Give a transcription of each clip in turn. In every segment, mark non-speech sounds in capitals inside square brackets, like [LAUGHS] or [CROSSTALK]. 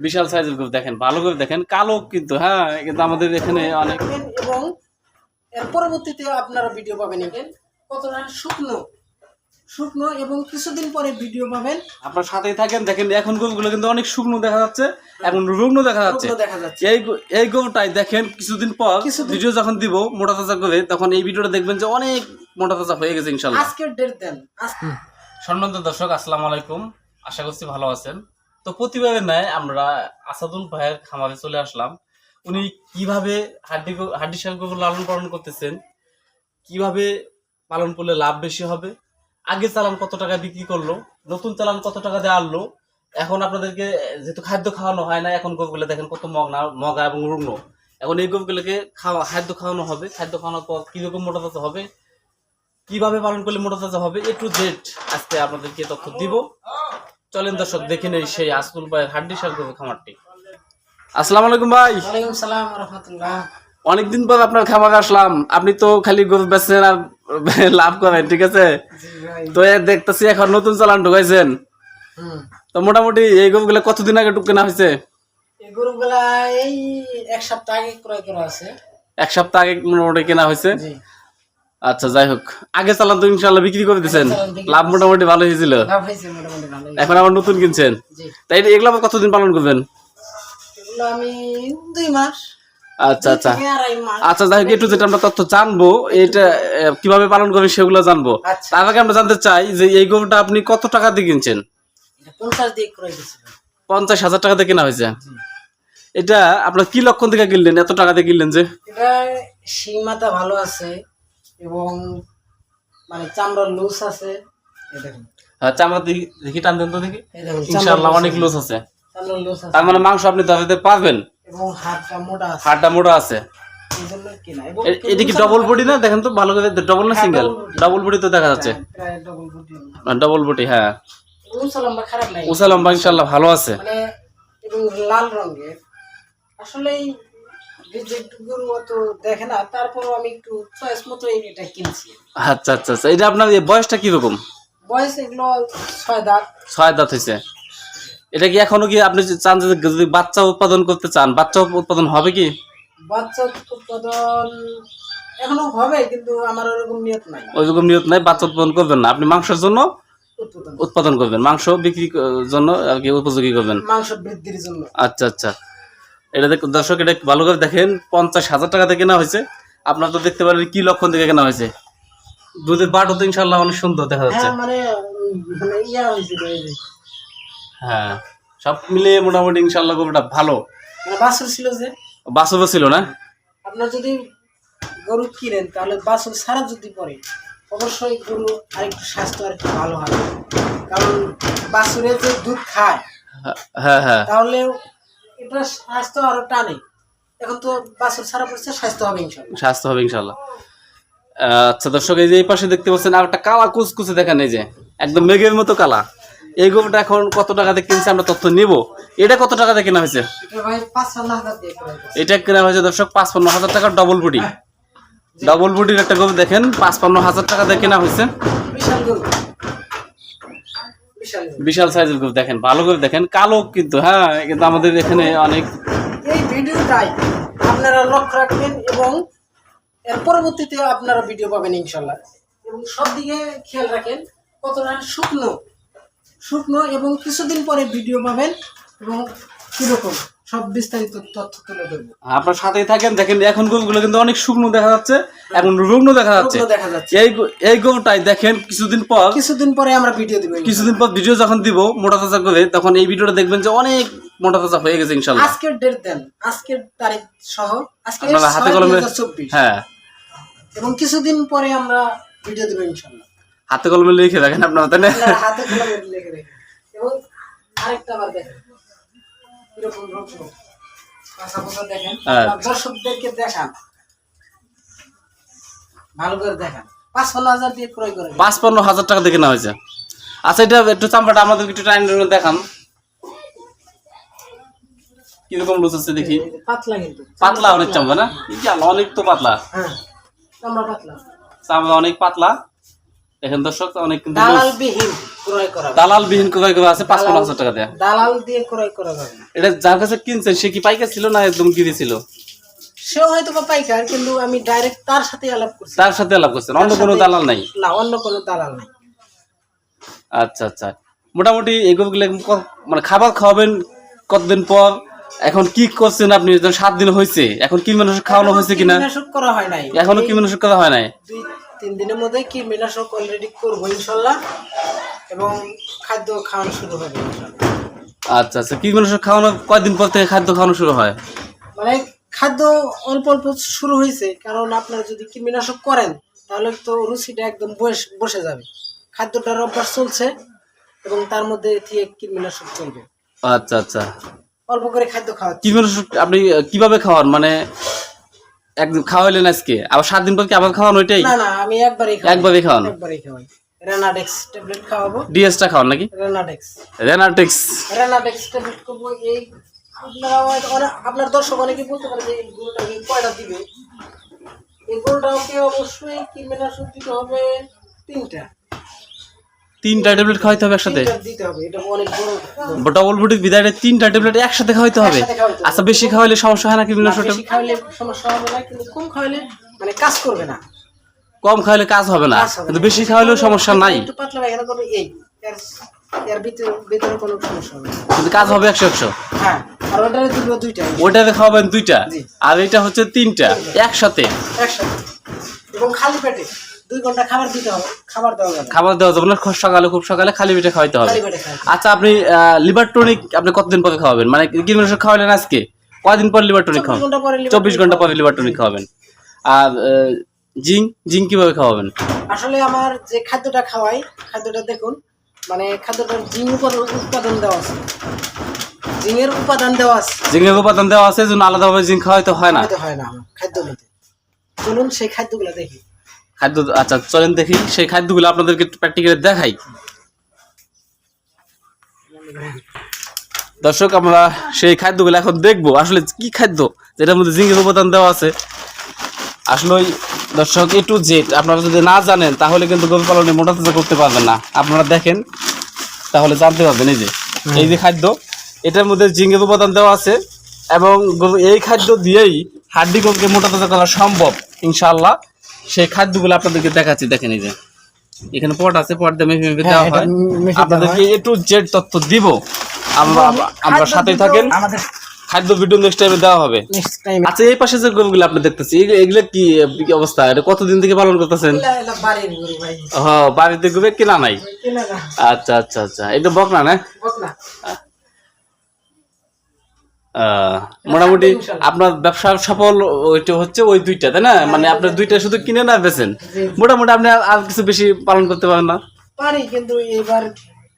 বিশাল সাইজের গরু দেখেন ভালো করে দেখেন কালো কিন্তু হ্যাঁ কিন্তু আমাদের এখানে অনেক এবং এর পরবর্তীতে আপনারা ভিডিও পাবেন এখানে কতটা শুকনো। শুকনো এবং কিছুদিন পরে ভিডিও পাবেন। আপনার সাথেই থাকেন দেখেন এখন গরুগুলো কিন্তু অনেক শুকনো দেখা যাচ্ছে এখন রুগ্ন দেখা যাচ্ছে। দেখা যাচ্ছে। এই এই গরুটাই দেখেন কিছুদিন পর ভিডিও যখন দিব মোটা তাজা করে তখন এই ভিডিওটা দেখবেন যে অনেক মোটা তাজা হয়ে গেছে ইনশাল্লাহ। আজকের ডেট দেন সম্মানিত দর্শক আসসালামু আলাইকুম। আশা করছি ভালো আছেন। তো প্রতিবারের ন্যায় আমরা আসাদুল ভাইয়ের খামারে চলে আসলাম। উনি কীভাবে হাড্ডি হাড্ডি গরু লালন পালন করতেছেন, কীভাবে পালন করলে লাভ বেশি হবে আগে চালান কত টাকা বিক্রি করল, নতুন চালান কত টাকা দিয়ে আনলো, এখন আপনাদেরকে যেহেতু খাদ্য খাওয়ানো হয় না, এখন গরুগুলো দেখেন কত মগনা, মগা এবং রুগ্ন। এখন এই গরুগুলোকে খাওয়া, খাদ্য খাওয়ানো হবে, খাদ্য খাওয়ানোর পর কীরকম মোটা তাজা হবে, কীভাবে পালন করলে মোটা তাজা হবে, এ টু জেড আজকে আপনাদেরকে তথ্য দিব। চলেন দর্শক দেখে নেই সেই আসতুল ভাইয়ের হাড্ডি সার গরু খামারটি আসসালামু আলাইকুম ভাই। ওয়ালাইকুম সালাম রহমতুল্লাহ। অনেকদিন পর আপনার খামারে আসলাম। আপনি তো খালি গরু বেচছেন আর [LAUGHS] লাভ করেন ঠিক আছে? তো দেখতেছি এখন নতুন চালান ঢুকাইছেন। তো মোটামুটি এই গরুগুলো কতদিন আগে টুক কেনা হয়েছে? এই গরুগুলা এই এক সপ্তাহ আগে ক্রয় করা আছে। এক সপ্তাহ আগে মোটামুটি কেনা হয়েছে। জি। আচ্ছা যাই হোক। আগে চালান তো ইনশাল্লাহ বিক্রি করে দিয়েছেন বিক্রি লাভ মোটামুটি ভালো হয়েছিল এখন আবার নতুন কিনছেন? তাই এগুলো আবার কতদিন পালন করবেন? আচ্ছা আচ্ছা। আচ্ছা যাই হোক একটু যেটা আমরা তথ্য জানব এটা কীভাবে পালন করবেন সেগুলো জানব। আচ্ছা। তার আগে আমরা জানতে চাই যে এই গরুটা আপনি কত টাকা দিয়ে কিনছেন? পঞ্চাশ হাজার টাকা দিয়ে কেনা হয়েছে। এটা আপনার কি লক্ষণ থেকে কিনলেন? এত টাকা দিয়ে কিনলেন যে? এটা শিং ভালো আছে এবং মানে চামড়ার লুজ আছে। দেখুন। আচ্ছা আমরা দেখি টান দেন তো দেখি। ইনশাল্লাহ অনেক লুজ আছে। চামড়ার লুজ আছে। তার মানে মাংস আপনি দাঁড়াতে পারবেন। এবং হাতটা মোটা আছে। হাড়টা মোটা আছে। এটা কি ডবল বডি না? দেখেন তো ভালো করে ডবল না হ্যাঁ, সিঙ্গেল। ডবল বডি তো দেখা যাচ্ছে। ডবল বডি হ্যাঁ উঁচা লম্বা খারাপ নাই। লম্বা ইনশাল্লাহ ভালো আছে। মানে এবং লাল রঙের। আসলে এই যে দেখে না তারপরও আমি একটু চয়েস মতো এটা কিনছি। আচ্ছা আচ্ছা আচ্ছা এটা আপনার বয়সটা কীরকম? বয়স এগুলো ছয় দাঁত। ছয় দাঁত হয়েছে। এটা কি এখনও কি আপনি চান যদি বাচ্চা উৎপাদন করতে চান বাচ্চা উৎপাদন হবে কি? বাচ্চা উৎপাদন এখনও হবে কিন্তু আমার ওরকম নিয়ত নাই। ওইরকম নিয়ত নাই বাচ্চা উৎপাদন করবেন না। আপনি মাংসের জন্য উৎপাদন করবেন। মাংস বিক্রি ক- জন্য আর কি উপযোগী করবেন। মাংস বৃদ্ধির জন্য। আচ্ছা আচ্ছা। এটা দেখ দর্শক এটা ভালো করে দেখেন পঞ্চাশ হাজার টাকা দিয়ে কেনা হয়েছে। আপনার তো দেখতে পারেন কি লক্ষণ থেকে কেনা হয়েছে। দুধের বাট তো ইনশাল্লাহ অনেক সুন্দর দেখা যাচ্ছে। হ্যাঁ মানে মানে হ্যাঁ সব মিলিয়ে মোটামুটি ইনশাল্লাহ গরুটা ভালো। মানে বাছুর ছিল যে। বাসবও ছিল না? আপনার যদি গরু কিনেন তাহলে বাছুর সারা যদি পড়ে অবশ্যই গরু আরেকটু স্বাস্থ্য আর একটু ভালো হবে। কারণ বাছুরে যে দুধ খায় হ্যাঁ হ্যাঁ। তাহলে এটা স্বাস্থ্য আরও টানে। এখন তো বাছুর সারা পড়ছে স্বাস্থ্য হবে ইনশাল্লাহ। স্বাস্থ্য হবে ইনশাল্লাহ। আচ্ছা দর্শক এই যে এই পাশে দেখতে পাচ্ছেন আর একটা কালা কুচকুচে দেখেন এই যে একদম মেঘের মতো কালা। এই গরুটা এখন কত টাকাতে কিনছে আমরা তথ্য নিব। এটা কত টাকাতে কেনা হয়েছে? এটা দিয়ে কেনা হয়েছে দর্শক পাঁচপান্ন হাজার টাকার ডবল বডি ডবল বডির একটা গরু দেখেন পাঁচপান্ন হাজার টাকা দিয়ে কেনা হয়েছে। বিশাল সাইজের গরু দেখেন ভালো করে দেখেন। কালো কিন্তু হ্যাঁ কিন্তু আমাদের এখানে অনেক এই ভিডিওটাই আপনারা লক্ষ্য রাখবেন এবং এর পরবর্তীতে আপনারা ভিডিও পাবেন ইনশাল্লাহ এবং সব দিকে খেয়াল রাখেন কতটা শুকনো। শুকনো এবং কিছুদিন পরে ভিডিও পাবেন এবং কীরকম। সব বিস্তারিত তথ্য তুলে ধরবো। আপনার সাথেই থাকেন দেখেন এখন গরুগুলো কিন্তু অনেক শুকনো দেখা যাচ্ছে এখন রুগ্ন দেখা যাচ্ছে। দেখা যাচ্ছে। এই এই গরুটাই দেখেন কিছুদিন পর কিছুদিন পরে আমরা ভিডিও দিব কিছুদিন পর ভিডিও যখন দিব মোটা তাজা করে তখন এই ভিডিওটা দেখবেন যে অনেক মোটা তাজা হয়ে গেছে ইনশাল্লাহ আজকের ডেট দেন আজকের তারিখ সহ আজকে হাতে কলমে হ্যাঁ। এবং কিছুদিন পরে আমরা ভিডিও দেবো ইনশাল্লাহ হাতে কলমে লিখে রাখেন আপনারা তাই না? হাতে কলমে লিখে রেখে এবং আরেকটা আবার দেখেন। দেখেন হ্যাঁ। দর্শকদেরকে দেখান। ভালো করে দেখান। পাঁচ হাজার দিয়ে ক্রয় করেন পাঁচপান্ন হাজার টাকা দিয়ে কেনা হয়েছে। আচ্ছা এটা একটু চামড়াটা আমাদের একটু টাইম দেখান। কীরকম লুজ আছে দেখি? পাতলা কিন্তু। পাতলা অনেক চামড়া না? অনেক তো পাতলা। হ্যাঁ চামড়া পাতলা। চামড়া অনেক পাতলা। দেখেন দর্শক অনেক কিন্তু দালাল বিহীন ক্রয় করা হবে। দালাল বিহীন ক্রয় করা আছে পাঁচ পনেরো হাজার টাকা দেয়া। দালাল দিয়ে ক্রয় করা যাবে না। এটা যার কাছে কিনছেন সে কি পাইকার ছিল না একদম গিরি ছিল? সেও হয়তো বা পাইকার কিন্তু আমি ডাইরেক্ট তার সাথে আলাপ করছি। তার সাথে আলাপ করছেন অন্য কোনো দালাল নাই? না অন্য কোনো দালাল নাই। আচ্ছা আচ্ছা। মোটামুটি এগুলো মানে খাবার খাওয়াবেন কতদিন পর? এখন কি করছেন আপনি? সাত দিন হয়েছে। এখন কি মানুষ খাওয়ানো হয়েছে কিনা? করা হয় নাই। এখনও কি মানুষ করা হয় নাই? তিন দিনের মধ্যে কীটনাশক অলরেডি করব ইনশাল্লাহ এবং খাদ্য খাওয়ানো শুরু হবে আচ্ছা আচ্ছা। কি মানুষ খাওয়ানো কয়দিন পর থেকে খাদ্য খাওয়ানো শুরু হয়? মানে খাদ্য অল্প অল্প শুরু হয়েছে কারণ আপনারা যদি কীটনাশক করেন তাহলে তো রুচিটা একদম বস- বসে যাবে। খাদ্যটার অভ্যাস চলছে এবং তার মধ্যে কীটনাশক চলবে। আচ্ছা আচ্ছা। অল্প করে খাদ্য খাওয়া কি মানুষ আপনি কীভাবে খাওয়ান? মানে একদিন খাওয়াইলেন আজকে? আবার সাত দিন পর কি আবার খাওয়ান ওইটাই? না না আমি একবারই খাওয়াই। একবারই খাওয়ান? একবারই খাওয়াই। রেনাডেক্স ট্যাবলেট খাওয়াবো। ডিএসটা খাওয়ান নাকি? রেনাডেক্স ট্যাবলেট এই আপনারা আপনার দর্শক অনেকে বলতে পারে যে এই গরুটাকে কয়টা দিবে? এই গরুটাকে অবশ্যই কীটনাশক দিতে হবে তিনটা। তিনটা ট্যাবলেট খাওয়াইতে হবে একসাথে? ডবল বডির বিদায় তিনটা ট্যাবলেট একসাথে খাওয়াইতে হবে। আচ্ছা বেশি খাওয়াইলে সমস্যা হয় না কি না, খাওয়ালে সমস্যা হবে না কিন্তু কম খাওয়ালে মানে কাজ করবে না। কম খাওয়াইলে কাজ হবে না কিন্তু বেশি খাওয়াইলেও সমস্যা নাই। একটু পাতলা পায়খানা করবে এই এর এর ভিতরে ভিতরে কোনো সমস্যা হবে কিন্তু কাজ হবে হ্যাঁ আর ওটারে দিব দুইটা ওইটাতে খাওয়াবেন দুইটা আর এটা হচ্ছে তিনটা একসাথে। একসাথে। এবং খালি পেটে। দুই ঘণ্টা খাবার দিতে হবে খাবার দেওয়া যাবে খাবার দেওয়া যাবে না সকালে খুব সকালে খালি পেটে খাওয়াইতে হবে। খালি পেটে খাবে আচ্ছা আপনি লিভার টনিক আপনি কতদিন পরে খাওয়াবেন? মানে কি মানুষ খাওয়ালেন আজকে? কয়দিন পর লিভার টনিক চব্বিশ খাওয়াবেন ঘণ্টা পরে চব্বিশ ঘণ্টা পরে লিভার টনিক খাওয়াবেন। আর জিঙ্ক জিঙ্ক কীভাবে খাওয়াবেন? আসলে আমার যে খাদ্যটা খাওয়াই খাদ্যটা দেখুন মানে খাদ্যটার জিং উৎপাদন দেওয়া আছে। উপাদান দেওয়া আছে। জিঙ্কের উপাদান দেওয়া আছে জন্য আলাদাভাবে জিঙ্ক খাওয়াইতে হয় না। হয় না খাদ্যগুলোতে চলুন সেই খাদ্যগুলো দেখি। খাদ্য আচ্ছা চলেন দেখি। সেই খাদ্যগুলো আপনাদেরকে প্র্যাকটিক্যালি দেখাই। দর্শক আমরা সেই খাদ্যগুলো এখন দেখব। আসলে কি খাদ্য? যেটার মধ্যে জিঙ্কের উপাদান দেওয়া আছে। আসলে দর্শক এ টু জেড আপনারা যদি না জানেন তাহলে কিন্তু গরু পালনে মোটা তাজা করতে পারবেন না। আপনারা দেখেন তাহলে জানতে পারবেন এই যে। এই যে খাদ্য এটার মধ্যে জিঙ্কের উপাদান দেওয়া আছে এবং এই খাদ্য দিয়েই হাড্ডি গরুকে মোটা তাজা করা সম্ভব ইনশাআল্লাহ। সেই খাদ্যগুলো আপনাদেরকে দেখাচ্ছি দেখেন এই যে। এখানে পট আছে পট দিয়ে মেপে মেপে হ্যাঁ, দেওয়া হয়। আপনাদেরকে এ টু জেড তথ্য দিব। আমরা আমরা খাদ্য সাথেই থাকেন। আমাদের খাদ্য ভিডিও নেক্সট টাইমে দেওয়া হবে। নেক্সট টাইম আচ্ছা এই পাশে যে গরুগুলো আপনি দেখতেছি এগুলো- কি কি অবস্থা? এটা কতদিন থেকে পালন করতেছেন? বাড়ির গরু ভাই। হ বাড়িতে গরু কিনা নাই? কেনা না। আচ্ছা আচ্ছা আচ্ছা। এটা বকনা না? বক না আহ, মোটামুটি আপনার ব্যবসা সফল ওইটা হচ্ছে ওই দুইটা তাই না? মানে আপনার দুইটা শুধু কিনে না বেছেন মোটামুটি আপনি আর- কিছু বেশি পালন করতে পারেন না? পারি কিন্তু এবার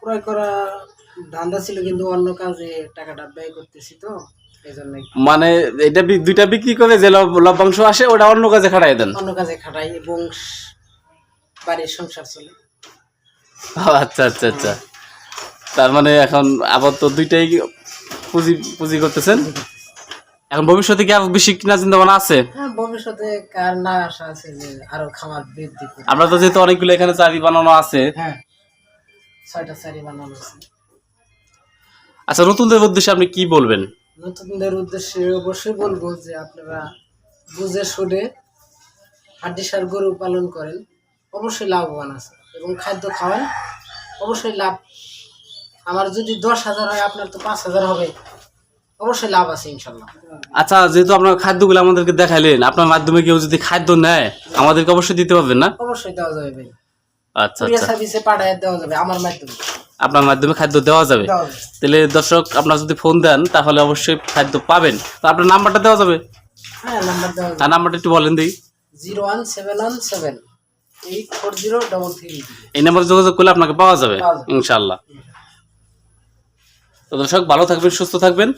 ক্রয় করা ধান্দা ছিল কিন্তু অন্য কাজে টাকাটা ব্যয় করতেছি তো মানে এটা দুইটা বিক্রি করে যে লভ- লভ্যাংশ আসে ওটা অন্য কাজে খাটাই দেন। অন্য কাজে খাটাই এবং বাড়ির সংসার চলে। আচ্ছা আচ্ছা আচ্ছা। তার মানে এখন আবার তো দুইটাই পুঁজি পুঁজি করতেছেন? এখন ভবিষ্যতে কি আর বেশি কিনা চিন্তা ভাবনা আছে? হ্যাঁ ভবিষ্যতে কার না আশা আছে যে আরও খামার বৃদ্ধি করবে। আমরা তো যেহেতু অনেকগুলো এখানে চারি বানানো আছে। হ্যাঁ ছয়টা চারি বানানো আছে। আচ্ছা নতুনদের উদ্দেশ্যে আপনি কি বলবেন? নতুনদের উদ্দেশ্যে অবশ্যই বলব যে আপনারা বুঝে শুনে হাড্ডি সার গরু পালন করেন। অবশ্যই লাভবান আছে এবং খাদ্য খাওয়ান। অবশ্যই লাভ। আমার যদি দশ হাজার হয় আপনার তো পাঁচ হাজার হবে অবশ্যই লাভ আছে ইনশাল্লাহ আচ্ছা যেহেতু আপনার খাদ্যগুলো আমাদেরকে দেখাইলেন আপনার মাধ্যমে কেউ যদি খাদ্য নেয় আমাদেরকে অবশ্যই দিতে পারবেন না? অবশ্যই দেওয়া যাবে ভাই। আচ্ছা আচ্ছা। সার্ভিসে পাঠায় দেওয়া যাবে আমার মাধ্যমে। আপনার মাধ্যমে খাদ্য দেওয়া যাবে? তাহলে দর্শক আপনার যদি ফোন দেন তাহলে অবশ্যই খাদ্য পাবেন। তো আপনার নাম্বারটা দেওয়া যাবে? হ্যাঁ নাম্বার দেওয়া যাবে। নাম্বারটা একটু বলেন দিই zero one seven one seven এই নাম্বারে যোগাযোগ করলে আপনাকে পাওয়া যাবে পাওয়া যাবে। ইনশাল্লাহ তো দর্শক ভালো থাকবেন সুস্থ থাকবেন।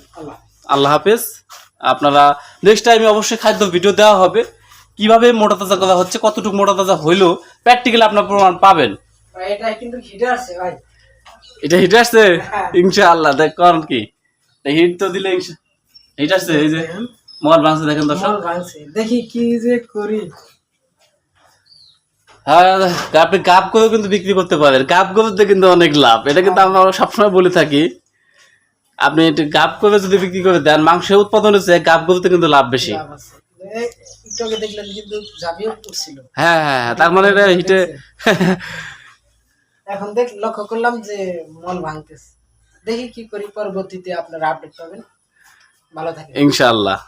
আল্লাহ হাফেজ। আপনারা নেক্সট টাইমে অবশ্যই খাদ্য ভিডিও দেওয়া হবে। কীভাবে মোটা তাজা করা হচ্ছে কতটুকু মোটা তাজা হইল প্র্যাকটিক্যালি আপনার প্রমাণ পাবেন। এটা কিন্তু হিটে আসছে ভাই। এটা হিট আসছে? হ্যাঁ। ইনশাআল্লাহ দেখ কারণ কি? হিট তো দিলে হিট আসছে এই যে। মোবাইল ভাঙছে দেখেন দর্শক। দেখি কি যে করি। হ্যাঁ আপনি গাপ করে কিন্তু বিক্রি করতে পারেন। গাপ গরুতে কিন্তু অনেক লাভ। এটা কিন্তু আমরা সবসময় বলে থাকি। আপনি গাব করে যদি বিক্রি করে দেন মাংস উৎপাদন হচ্ছে গাপ গরুতে কিন্তু লাভ বেশি। হ্যাঁ হ্যাঁ হ্যাঁ, তার মানে এটা হিটে এখন দেখ লক্ষ্য করলাম যে মন ভাঙতেছে। দেখি কি করি পরবর্তীতে আপনারা আপডেট পাবেন। ভালো থাকে ইনশাআল্লাহ।